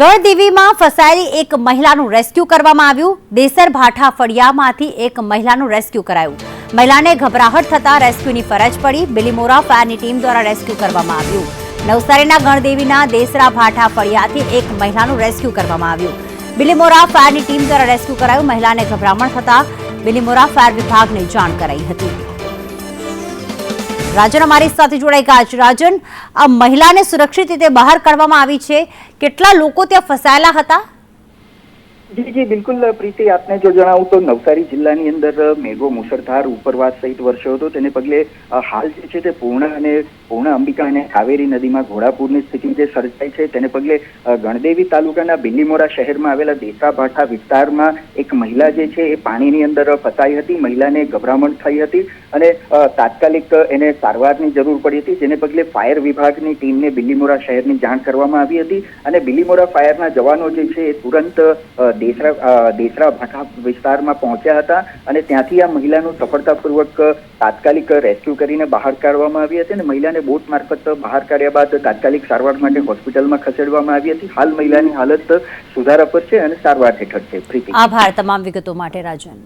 ગળદેવીમાં ફસાયેલી એક મહિલાનું રેસ્ક્યુ કરવામાં આવ્યું. દેસર ભાઠા ફળિયામાંથી એક મહિલાનું રેસ્ક્યુ કરાયું. મહિલાને ગભરાહટ થતા રેસ્ક્યુની ફરજ પડી. બિલીમોરા ફાયરની ટીમ દ્વારા રેસ્ક્યુ કરવામાં આવ્યું. નવસારીના ગણદેવીના દેસરા ભાઠા ફળિયાથી એક મહિલાનું રેસ્ક્યુ કરવામાં આવ્યું. બિલીમોરા ફાયરની ટીમ દ્વારા રેસ્ક્યુ કરાયું. મહિલાને ગભરામણ થતા બિલીમોરા ફાયર વિભાગને જાણ કરાઈ હતી. રાજન અમારી સાથે જોડાઈ ગયા છે. રાજન, આ મહિલાને સુરક્ષિત રીતે બહાર કાઢવામાં આવી છે. કેટલા લોકો ત્યાં ફસાયેલા હતા? જી જી, બિલકુલ, પ્રીતિ, આપને જો જણાવું તો નવસારી જિલ્લાની અંદર મેઘો મુસળધાર ઉપરવાસ સહિત વરસ્યો હતો. તેને પગલે હાલ જે છે તે પૂર્ણા અને પૂર્ણા અંબિકા અને કાવેરી નદીમાં ઘોડાપૂરની સ્થિતિ જે સર્જાઈ છે, તેને પગલે ગણદેવી તાલુકાના બિલીમોરા શહેરમાં આવેલા દેસાભાઠા વિસ્તારમાં એક મહિલા જે છે એ પાણીની અંદર ફસાઈ હતી. મહિલાને ગભરામણ થઈ હતી અને તાત્કાલિક એને સારવારની જરૂર પડી હતી. જેને પગલે ફાયર વિભાગની ટીમને બિલીમોરા શહેરની જાણ કરવામાં આવી હતી અને બિલીમોરા ફાયરના જવાનો જે છે એ તુરંત દેસરા દેસરા ભાઠા વિસ્તારમાં પહોંચ્યા હતા અને ત્યાંથી આ મહિલાનું સફળતાપૂર્વક તાત્કાલિક રેસ્ક્યુ કરીને બહાર કાઢવામાં આવી હતી અને મહિલાને બોટ મારફત બહાર કાઢ્યા બાદ તાત્કાલિક સારવાર માટે હોસ્પિટલમાં ખસેડવામાં આવી હતી. હાલ મહિલાની હાલત સુધારા પર છે અને સારવાર હેઠળ છે. આભાર તમામ વિગતો માટે રાજન.